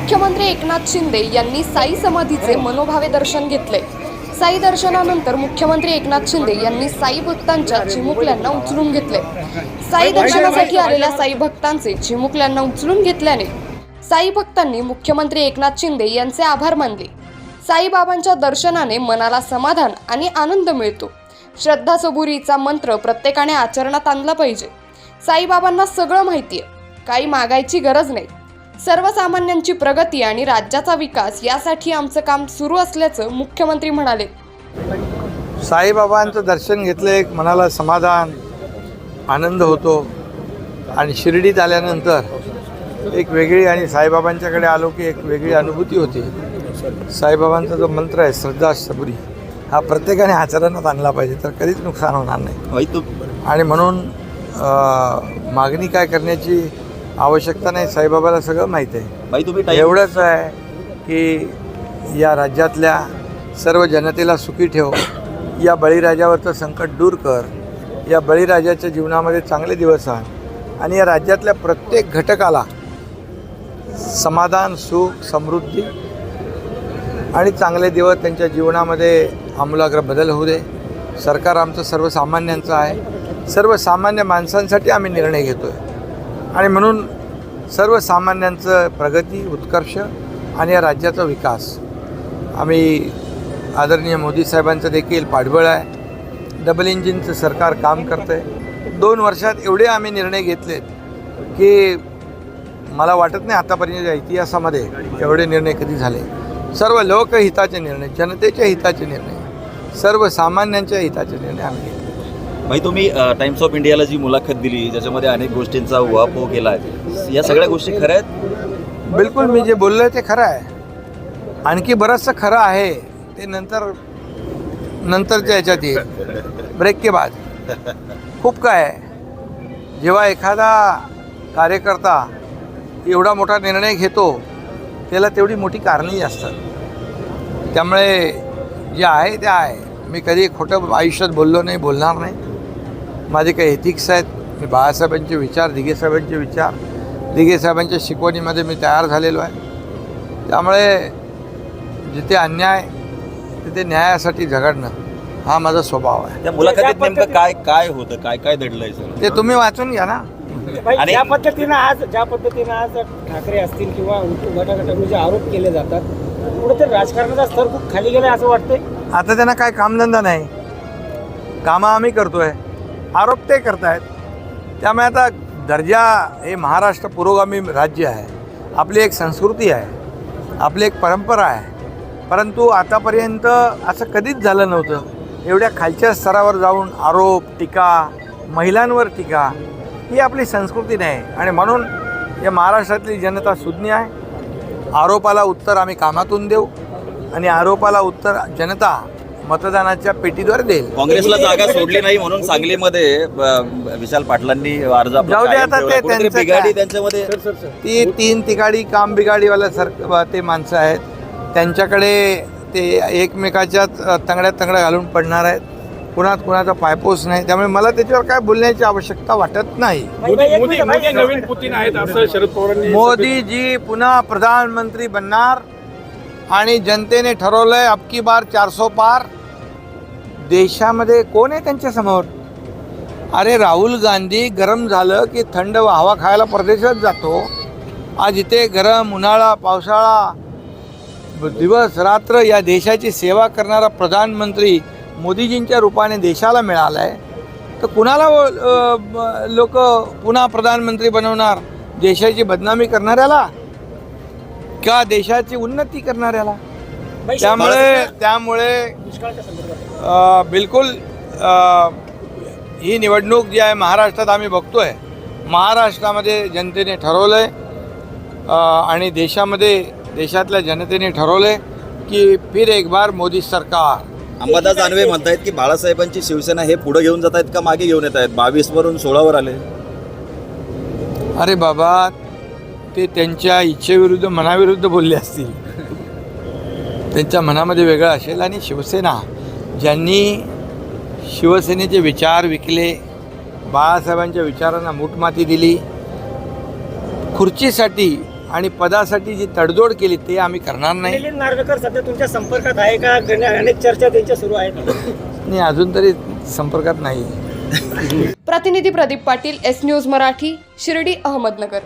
मुख्यमंत्री एकनाथ शिंदे यांनी साई समाधीचे मनोभावे दर्शन घेतले. साई दर्शनानंतर मुख्यमंत्री एकनाथ शिंदे यांनी साई भक्तांच्या चिमुकल्यांना उचलून घेतले. साई दर्शनासाठी आलेल्या साई भक्तांचे चिमुकल्यांना उचलून घेतल्याने साई भक्तांनी मुख्यमंत्री एकनाथ शिंदे यांचे आभार मानले. साईबाबांच्या दर्शनाने मनाला समाधान आणि आनंद मिळतो. श्रद्धा सबुरीचा मंत्र प्रत्येकाने आचरणात आणला पाहिजे. साईबाबांना सगळं माहिती आहे काही मागायची गरज नाही. सर्वसामान्यांची प्रगती आणि राज्याचा विकास यासाठी आमचं काम सुरू असल्याचं मुख्यमंत्री म्हणाले. साईबाबांचं दर्शन घेतलं एक मनाला समाधान आनंद होतो. आणि शिर्डीत आल्यानंतर एक वेगळी आणि साईबाबांच्याकडे आलो की एक वेगळी अनुभूती होती. साईबाबांचा जो मंत्र आहे श्रद्धा सबुरी हा प्रत्येकाने आचरणात आणला पाहिजे तर कधीच नुकसान होणार नाही. आणि म्हणून अ, मागणी काय करण्याची आवश्यकता नाही साईबाबाला सगळं माहीत आहे. भाई तुम्ही एवढंच आहे की या राज्यातल्या सर्व जनतेला सुखी ठेव. या बळीराजावरचं संकट दूर कर. या बळीराजाच्या जीवनामध्ये चांगले दिवस आण. आणि या राज्यातल्या प्रत्येक घटकाला समाधान सुख समृद्धी आणि चांगले दिवस त्यांच्या जीवनामध्ये आमूलाग्र बदल होऊ दे. सरकार आमचं सर्वसामान्यांचं आहे. सर्वसामान्य माणसांसाठी आम्ही निर्णय घेतो आहे आणि म्हणून सर्वसामान्यांचं प्रगती उत्कर्ष आणि या राज्याचा विकास. आम्ही आदरणीय मोदी साहेबांचं देखील पाठबळ आहे. डबल इंजिनचं सरकार काम करतं आहे दोन वर्षात एवढे आम्ही निर्णय घेतलेत की मला वाटत नाही आतापर्यंतच्या इतिहासामध्ये एवढे निर्णय कधी झाले. सर्व लोकहिताचे निर्णय जनतेच्या हिताचे निर्णय सर्वसामान्यांच्या हिताचे निर्णय आम्ही म्हणजे भाई तुम्ही टाइम्स ऑफ इंडियाला जी मुलाखत दिली ज्याच्यामध्ये अनेक गोष्टींचा उहापोह केला आहे या सगळ्या गोष्टी खऱ्या आहेत? बिलकुल मी जे बोललो आहे ते खरं आहे. आणखी बरंचसं खरं आहे ते नंतर नंतरच्या याच्यात येईल. ब्रेक के बाद. खूप काय आहे. जेव्हा एखादा कार्यकर्ता एवढा मोठा निर्णय घेतो त्याला तेवढी मोठी कारणंही असतात. त्यामुळे जे आहे ते आहे. मी कधी खोटं आयुष्यात बोललो नाही बोलणार नाही. माझे काही एथिक्स आहेत. मी बाळासाहेबांचे विचार दिघे साहेबांचे विचार दिघे साहेबांच्या शिकवणीमध्ये मी तयार झालेलो आहे. त्यामुळे जिथे अन्याय तिथे न्यायासाठी झगडणं हा माझा स्वभाव आहे. त्या मुलाखतीत नेमकं काय काय होतं? काय काय दडलंय सगळं ते तुम्ही वाचून घ्या ना. आणि- ज्या पद्धतीनं आज ज्या पद्धतीनं आज ठाकरे असतील किंवा गटागटाकडून जे आरोप केले जातात कुठेतरी राजकारणाचा स्तर खूप खाली गेलाय असं वाटतंय? आता त्यांना काय कामधंदा नाही. कामं आम्ही करतोय. आरोप ते करतायत. त्यामुळे आता दर्जा हे महाराष्ट्र पुरोगामी राज्य आहे. आपली एक संस्कृती आहे. आपली एक परंपरा आहे. परंतु आतापर्यंत असं कधीच झालं नव्हतं. एवढ्या खालच्या स्तरावर जाऊन आरोप टीका महिलांवर टीका ही आपली संस्कृती नाही. आणि म्हणून या महाराष्ट्रातली जनता सुज्ञ आहे. आरोपाला उत्तर आम्ही कामातून देऊ आणि आरोपाला उत्तर जनता मतदानाच्या पेटीद्वारे देईल काँग्रेसला जागा सोडली नाही म्हणून सांगलीमध्ये विशाल पाटलांनी अर्ज आपला जाऊ दे कायम आता ठेवला. ते कुठेतरी त्यांचं बिघाडी काय? त्यांच्यामध्ये ती तीन तिकाडी काम बिगाडीवाल्या सर ते माणसं आहेत त्यांच्याकडे ते एकमेकाच्याच अ, तंगड्यात तंगड्या घालून पडणार आहेत कुणात कुणाचा पायपोस नाही त्यामुळे मला त्याच्यावर काय बोलण्याची आवश्यकता वाटत नाही मोदी मिनिट, भाई, मोदी एक नवीन मिनिट. पुतीन आहेत असं शरद पवारांनी मोदीजी पुन्हा प्रधानमंत्री बनणार आणि जनतेने ठरवलंय अबकी बार चारसो पार देशामध्ये कोण आहे त्यांच्यासमोर अरे राहुल गांधी गरम झालं की थंड हवा खायला परदेशात जातो. आज इथे गरम उन्हाळा पावसाळा. दिवस रात्र या देशाची सेवा करणारा प्रधानमंत्री मोदीजींच्या रूपाने देशाला मिळाला आहे तर कुणाला लोक पुन्हा प्रधानमंत्री बनवणार? देशाची बदनामी करणाऱ्याला? का देशाची उन्नती करणाऱ्याला? त्यामुळे त्यामुळे दुष्काळाच्या संदर्भात. अ, बिलकुल अ, ही निवडणूक जी आहे महाराष्ट्रात आम्ही बघतोय. महाराष्ट्रामध्ये जनतेने ठरवलं आहे आणि देशामध्ये देशातल्या जनतेने ठरवलं आहे की फिर एक बार मोदी सरकार. अंबादास दानवे म्हणतायत की बाळासाहेबांची शिवसेना हे पुढे घेऊन जात आहेत का मागे घेऊन येत आहेत बावीस वरून सोळावर आले. अरे बाबा ते त्यांच्या इच्छेविरुद्ध मनाविरुद्ध बोलले असतील. त्यांच्या मनामध्ये वेगळं असेल आणि शिवसेना ज्यांनी शिवसेनेचे विचार विकले बाळासाहेबांच्या विचारांना मूठमाती दिली खुर्चीसाठी आणि पदासाठी जी तडजोड केली ते आम्ही करणार नाही. नार्वेकर सध्या तुमच्या संपर्कात आहे का? अनेक चर्चा त्यांच्या सुरू आहेत. आणि अजून तरी संपर्कात नाही. प्रतिनिधी प्रदीप पाटील एस न्यूज मराठी शिर्डी अहमदनगर.